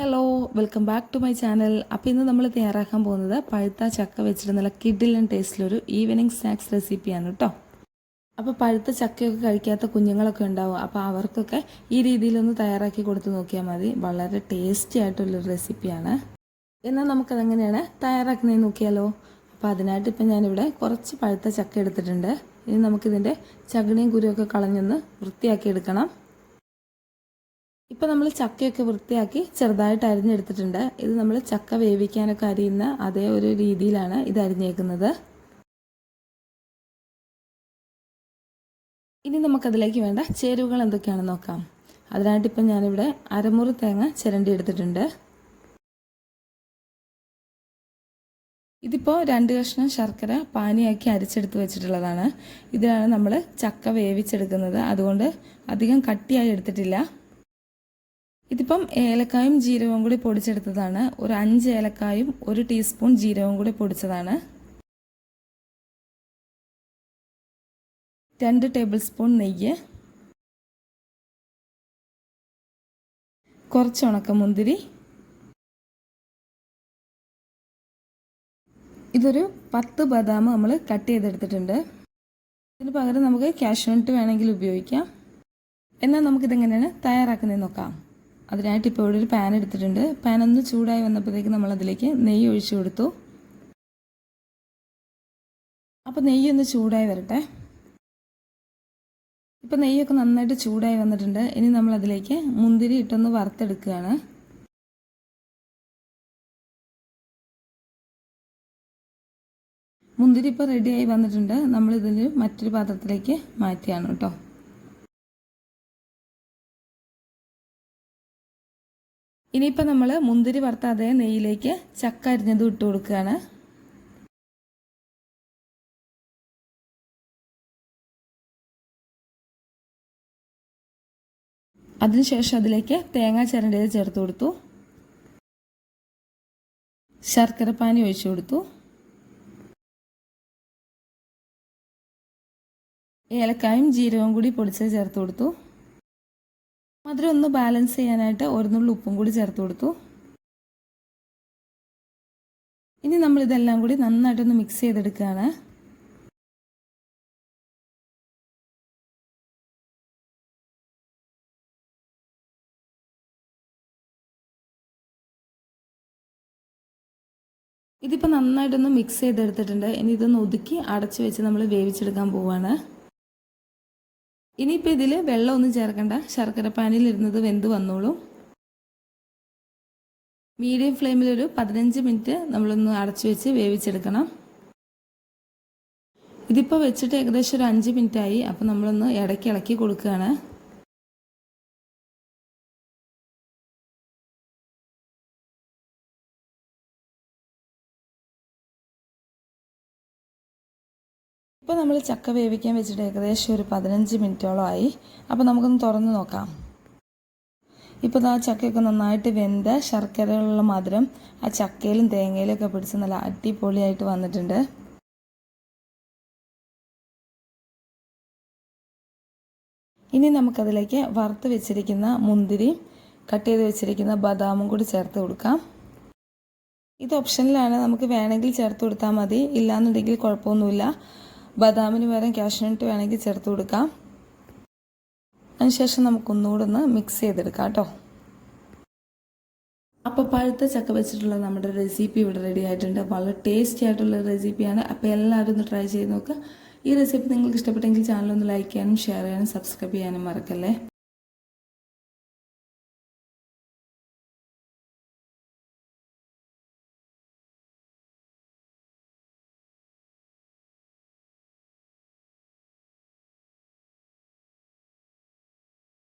Hello welcome back to my channel അപ്പോൾ ഇന്ന് നമ്മൾ തയ്യാറാക്കാൻ പോകുന്നത് പഴുത്ത ചക്ക വെച്ചിട്ട് നല്ല കിഡിലൻ ടേസ്റ്റിലൊരു ഈവനിങ് സ്നാക്സ് റെസിപ്പിയാണ് കേട്ടോ അപ്പോൾ പഴുത്ത ചക്കയൊക്കെ കഴിക്കാത്ത കുഞ്ഞുങ്ങളൊക്കെ ഉണ്ടാവും. അപ്പോൾ അവർക്കൊക്കെ ഈ രീതിയിലൊന്ന് തയ്യാറാക്കി കൊടുത്ത് നോക്കിയാൽ മതി. വളരെ ടേസ്റ്റി ആയിട്ടുള്ളൊരു റെസിപ്പിയാണ് എന്നാൽ നമുക്കതെങ്ങനെയാണ് തയ്യാറാക്കുന്നതെന്ന് നോക്കിയാലോ? അപ്പോൾ അതിനായിട്ട് ഇപ്പം ഞാനിവിടെ കുറച്ച് പഴുത്ത ചക്ക എടുത്തിട്ടുണ്ട്. ഇനി നമുക്കിതിന്റെ ചകിണിയും കുരുവൊക്കെ കളഞ്ഞൊന്ന് വൃത്തിയാക്കി എടുക്കണം. ഇപ്പം നമ്മൾ ചക്കയൊക്കെ വൃത്തിയാക്കി ചെറുതായിട്ട് അരിഞ്ഞെടുത്തിട്ടുണ്ട്. ഇത് നമ്മൾ ചക്ക വേവിക്കാനൊക്കെ അരിയുന്ന അതേ ഒരു രീതിയിലാണ് ഇത് അരിഞ്ഞേക്കുന്നത്. ഇനി നമുക്കതിലേക്ക് വേണ്ട ചേരുവകൾ എന്തൊക്കെയാണെന്ന് നോക്കാം. അതിനായിട്ട് ഇപ്പം ഞാനിവിടെ അരമുറി തേങ്ങ ചിരണ്ടി എടുത്തിട്ടുണ്ട്. ഇതിപ്പോൾ രണ്ട് കഷ്ണം ശർക്കര പാനിയാക്കി അരിച്ചെടുത്ത് വെച്ചിട്ടുള്ളതാണ്. ഇതിലാണ് നമ്മൾ ചക്ക വേവിച്ചെടുക്കുന്നത്. അതുകൊണ്ട് അധികം കട്ടിയായി എടുത്തിട്ടില്ല. ഇതിപ്പം ഏലക്കായും ജീരകവും കൂടി പൊടിച്ചെടുത്തതാണ്. ഒരു അഞ്ച് ഏലക്കായും ഒരു ടീസ്പൂൺ ജീരകവും കൂടി പൊടിച്ചതാണ്. രണ്ട് ടേബിൾ സ്പൂൺ നെയ്യ്. കുറച്ച് ഉണക്കമുന്തിരി. ഇതൊരു പത്ത് ബദാം നമ്മൾ കട്ട് ചെയ്തെടുത്തിട്ടുണ്ട്. ഇതിന് പകരം നമുക്ക് കാഷ്യൂനട്ട് വേണമെങ്കിൽ ഉപയോഗിക്കാം. എന്നാൽ നമുക്കിതെങ്ങനെയാണ് തയ്യാറാക്കുന്നത് നോക്കാം. അതിനായിട്ട് ഇപ്പോൾ ഇവിടെ ഒരു പാൻ എടുത്തിട്ടുണ്ട്. പാൻ ഒന്ന് ചൂടായി വന്നപ്പോഴത്തേക്ക് നമ്മൾ അതിലേക്ക് നെയ്യ് ഒഴിച്ചു കൊടുത്തു. അപ്പോൾ നെയ്യ് ഒന്ന് ചൂടായി വരട്ടെ. ഇപ്പോൾ നെയ്യൊക്കെ നന്നായിട്ട് ചൂടായി വന്നിട്ടുണ്ട്. ഇനി നമ്മൾ അതിലേക്ക് മുന്തിരി ഇട്ടൊന്ന് വറുത്തെടുക്കുകയാണ്. മുന്തിരി ഇപ്പോൾ റെഡിയായി വന്നിട്ടുണ്ട്. നമ്മളിതിൽ മറ്റൊരു പാത്രത്തിലേക്ക് മാറ്റിയാണ് കേട്ടോ. ഇനിയിപ്പോൾ നമ്മൾ മുന്തിരി വറുത്ത അതേ നെയ്യിലേക്ക് ചക്ക അരിഞ്ഞത് ഇട്ട് കൊടുക്കുകയാണ്. അതിനുശേഷം അതിലേക്ക് തേങ്ങ ചരണ്ടത് ചേർത്ത് കൊടുത്തു. ശർക്കര പാനി ഒഴിച്ചു കൊടുത്തു. ഏലക്കായും ജീരകവും കൂടി പൊടിച്ചത് ചേർത്ത് കൊടുത്തു. മധുരം ഒന്ന് ബാലൻസ് ചെയ്യാനായിട്ട് ഒരു ഉപ്പും കൂടി ചേർത്ത് കൊടുത്തു. ഇനി നമ്മൾ ഇതെല്ലാം കൂടി നന്നായിട്ടൊന്ന് മിക്സ് ചെയ്തെടുക്കുകയാണ്. ഇതിപ്പോൾ നന്നായിട്ടൊന്ന് മിക്സ് ചെയ്തെടുത്തിട്ടുണ്ട്. ഇനി ഇതൊന്ന് ഒതുക്കി അടച്ചു വെച്ച് നമ്മൾ വേവിച്ചെടുക്കാൻ പോവുകയാണ് ഇനിയിപ്പോൾ ഇതിൽ വെള്ളമൊന്നും ചേർക്കണ്ട. ശർക്കര പാനിൽ ഇരുന്നത് വെന്ത് വന്നോളൂ. മീഡിയം ഫ്ലെയിമിൽ ഒരു പതിനഞ്ച് മിനിറ്റ് നമ്മളൊന്ന് അടച്ചു വെച്ച് വേവിച്ചെടുക്കണം. ഇതിപ്പോൾ വെച്ചിട്ട് ഏകദേശം ഒരു അഞ്ച് മിനിറ്റായി. അപ്പോൾ നമ്മളൊന്ന് ഇടയ്ക്ക് ഇളക്കി കൊടുക്കുകയാണ്. ഇപ്പോൾ നമ്മൾ ചക്ക വേവിക്കാൻ വെച്ചിട്ട് ഏകദേശം ഒരു പതിനഞ്ച് മിനിറ്റോളം ആയി. അപ്പോൾ നമുക്കൊന്ന് തുറന്ന് നോക്കാം. ഇപ്പോൾ ആ ചക്കയൊക്കെ നന്നായിട്ട് വെന്ത ശർക്കരയുള്ള മധുരം ആ ചക്കയിലും തേങ്ങയിലും ഒക്കെ പിടിച്ച് നല്ല അടിപൊളിയായിട്ട് വന്നിട്ടുണ്ട്. ഇനി നമുക്കതിലേക്ക് വറുത്ത് വെച്ചിരിക്കുന്ന മുന്തിരി കട്ട് ചെയ്ത് വെച്ചിരിക്കുന്ന ബദാമും കൂടി ചേർത്ത് കൊടുക്കാം. ഇത് ഓപ്ഷനിലാണ് നമുക്ക് വേണമെങ്കിൽ ചേർത്ത് കൊടുത്താൽ മതി. ഇല്ലാന്നുണ്ടെങ്കിൽ കുഴപ്പമൊന്നുമില്ല. ബദാമിന് പകരം കാഷ്നട്ട് വേണമെങ്കിൽ ചേർത്ത് കൊടുക്കാം. അതിനുശേഷം നമുക്കൊന്നുകൂടെ ഒന്ന് മിക്സ് ചെയ്തെടുക്കാം കേട്ടോ. അപ്പോൾ പഴുത്ത ചക്ക വെച്ചിട്ടുള്ള നമ്മുടെ റെസിപ്പി ഇവിടെ റെഡി ആയിട്ടുണ്ട്. വളരെ ടേസ്റ്റി ആയിട്ടുള്ള റെസിപ്പിയാണ് അപ്പോൾ എല്ലാവരും ഒന്ന് ട്രൈ ചെയ്ത് നോക്കുക ഈ റെസിപ്പി നിങ്ങൾക്ക് ഇഷ്ടപ്പെട്ടെങ്കിൽ ചാനൽ ഒന്ന് ലൈക്ക് ചെയ്യാനും ഷെയർ ചെയ്യാനും സബ്സ്ക്രൈബ് ചെയ്യാനും മറക്കല്ലേ?